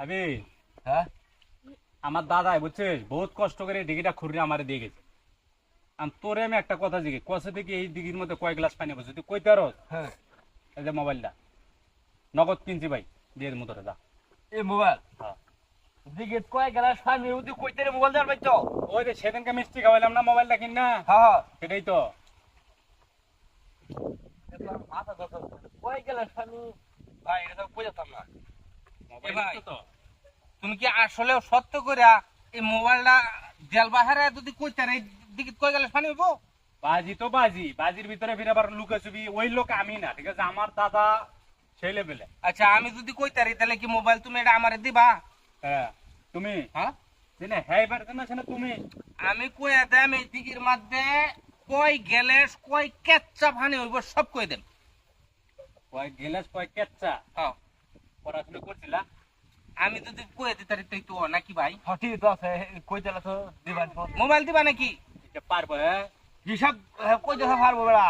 আবে হ্যাঁ? আমার দাদাই বুঝছিস? বহুত কষ্ট করে ডিগিটা খুঁড়ে আমার দিয়ে গেছে। আর তোরে আমি একটা কথা জিজ্ঞেস কষে থেকে এই দিঘির মধ্যে কয় গ্লাস পানি বসে? তুই কইতে পারো হ্যাঁ। এই যে মোবাইলটা। নগদ কিনছি ভাই দিয়ে মতো যা। এই মোবাইল? হ্যাঁ। কয় গেলা স্বামী উদি কইতে রে মোবাইল জানবাই তো ওই যে সেদিনকে মিষ্টি খাওয়াইলাম না মোবাইলটা কিন না? হ্যাঁ হ্যাঁ। সেটাই তো। মাথা কয় গেলা স্বামী ভাই এটা তো বুঝতাম না। ভাই। তুমি কি আসলে সত্য কইরা এই মোবাইলটা জেল বাহারে যদি কইতে এই দিকে কই গেলে পানি হইব? বাজি তো বাজি বাজির ভিতরে ফিরে আবার লুকে ওই লোক আমি না ঠিক আছে? আমার দাদা সেই লেভেলে আচ্ছা আমি যদি কইতে রি তাহলে কি মোবাইল তুমি এটা আমারে দিবা? হ্যাঁ তুমি? হ্যাঁ? জেনে হ্যাঁ পারছে না সেনা তুমি? আমি কইয়া দেম এই দিকের মধ্যে কই গ্যালেস কই কেচ্চা পানি হইব সব কই দেম। কয় গেলাস কয় কেচ্চা হ্যাঁ। করছিলা? আমি যদি তাই তো নাকি ভাই? তো আছে কই দিলা তো? দিবান তো। মোবাইল দিবা নাকি? পারব হ্যাঁ? হিসাব হ্যাঁ, কই দেখা পারব বেড়া?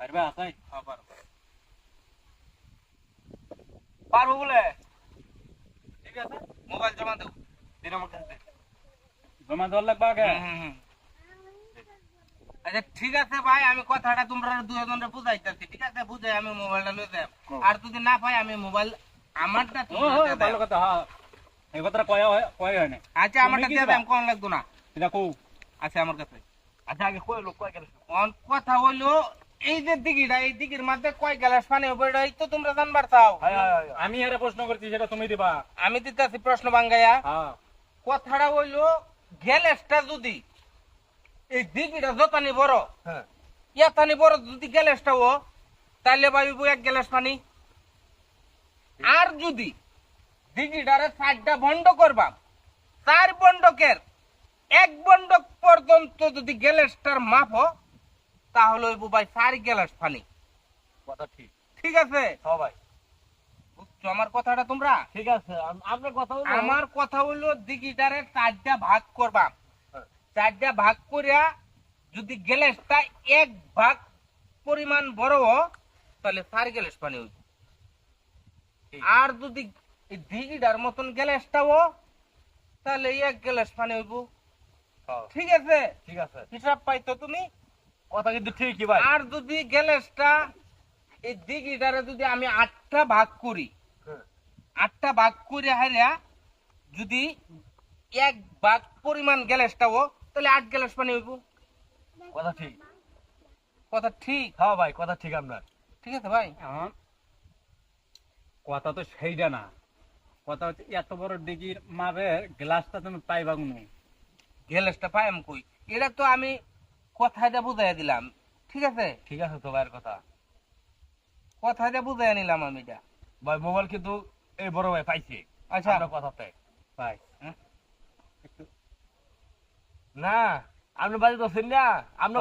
পারবে আসাই পারব। বলে? ঠিক আছে। মোবাইল জমা দাও। দিন আমার কাছে জমা দেওয়ার লাগবে আগে? হুম, হুম, হুম। আচ্ছা ঠিক আছে ভাই আমি কথাটা তোমরা দুজনের বুঝাইতেছি। ঠিক আছে বুঝাই আমি মোবাইলটা লই দেব আর যদি না পাই আমি মোবাইল আমারটা তোমরা ভালো কথা হ্যাঁ। এই কথাটা কয়া হয় কয়া হয় না। আচ্ছা আমারটা তুমি কি দিয়ে দিবা? কোন লাগতো না। এটা কৌ আচ্ছা আমার কাছে। আচ্ছা আগে কই লোক কয় গেলা অন কথা হইল এই যে দিঘিটা এই দিঘির মধ্যে কয় গ্লাস পানি হবে তো তোমরা জানবার চাও। আমি আরে প্রশ্ন করছি সেটা তুমি দিবা। আমি দিতেছি প্রশ্ন বাঙ্গাইয়া। হ্যাঁ। কথাটা হইল গ্যালেসটা যদি এই দিঘিটা যতানি বড় হ্যাঁ। ইয়াতানি বড় যদি গ্যালেসটা ও তাহলে পাইব এক গ্যালাস পানি। আর যদি দিঘিটারে চারটা বন্ধ করবা চার বন্ডকের এক বন্ডক পর্যন্ত যদি গ্যালাসটার মাপ তাহলে হইব ভাই চার গ্যালাস পানি কথা ঠিক। ঠিক আছে? ভাই। বুঝছ আমার কথাটা তোমরা? ঠিক আছে আপনার কথা হলো আমার কথা হইল দিঘিটারে চারটা ভাগ করবা। হ্যাঁ। চারটা ভাগ করিয়া যদি গ্যালাসটা এক ভাগ পরিমাণ বড় হ, তাহলে চার গ্যালাস পানি হইব। আর যদি দিঘিটার মতন গ্যালাসটাও তাহলে এক গ্যালাস পানি হইব। হ্যাঁ, ঠিক আছে? ঠিক আছে। হিসাব পাইতো তুমি? কথা কিন্তু ঠিকই ভাই। আর যদি গ্যালাসটা এই দিঘিটারে যদি আমি আটটা ভাগ করি হ্যাঁ, আটটা ভাগ করে হারিয়া যদি এক ভাগ পরিমাণ গ্যালাসটাও তাহলে আট গ্যালাস পানি হইব। কথা ঠিক। কথা ঠিক? হ্যাঁ ভাই কথা ঠিক আপনার। ঠিক আছে ভাই? আহ, কথা তো সেইটা না। কথা হচ্ছে এত বড় ডিগির মাপে গ্লাসটা তুমি পাইবা কোনো? গ্যালাসটা পাই আমি কই? এটা তো আমি কথাটা বুঝাই দিলাম। ঠিক আছে? ঠিক আছে তো ভাইয়ের কথা। কথাটা বুঝাই নিলাম আমি এটা। ভাই মোবাইল কিন্তু এই বড় ভাই পাইছে। আচ্ছা। আপনার কথাতে। ভাই। হ্যাঁ? না আপনি বাড়ি তো না? আপনি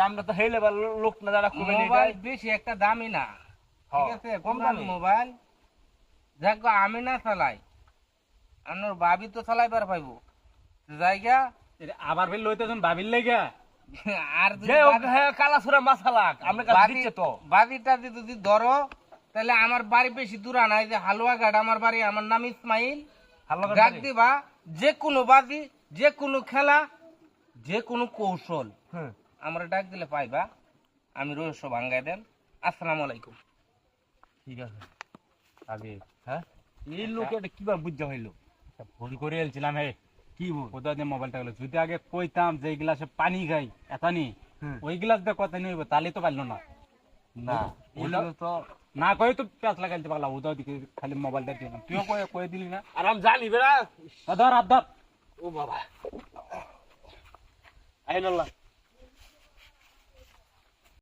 আমরা তো হেই লেভেল লোক না যারা মোবাইল বেশি একটা দামি না। ঠিক আছে কম দামি মোবাইল যাক আমি না চালাই। আমার বাবি তো চালাইবার পাইব। জায়গা। আবার ফের লইতেছেন ভাবির লেগা। আর হ্যাঁ কালা সুরা মাসালাক আমরা দিচ্ছে তো। বাদিটা যদি যদি ধরো তাহলে আমার বাড়ি বেশি দূরা নাই যে হালুয়া ঘাট আমার বাড়ি আমার নাম ইসমাইল। ডাক দিবা। যে কোনো বাজি যে কোনো খেলা যে কোনো কৌশল। হুম। আমরা ডাক দিলে পাইবা। আমি রহস্য ভাঙ্গাই দেন। আসসালামু আলাইকুম। ঠিক আছে। আগে হ্যাঁ? এই লোক এটা কীভাবে বুঝতে হইল? ভুল করে এলছিলাম হে। কি বল কোথা দিয়ে মোবাইলটা গেলো। যদি আগে কইতাম যে এই গ্লাসে পানি খাই এতানি ওই গ্লাস দিয়ে কথা নিয়ে তাহলে তো পারল না। না তো না কয়ে তো পেঁচ লাগাইতে পারলাম ওটাও দিকে খালি মোবাইলটা দিলাম। তুইও কয়ে কয়ে দিলি না? আর আমি জানি বেড়া। ধর আর ধর। ও বাবা। আইন আল্লাহ।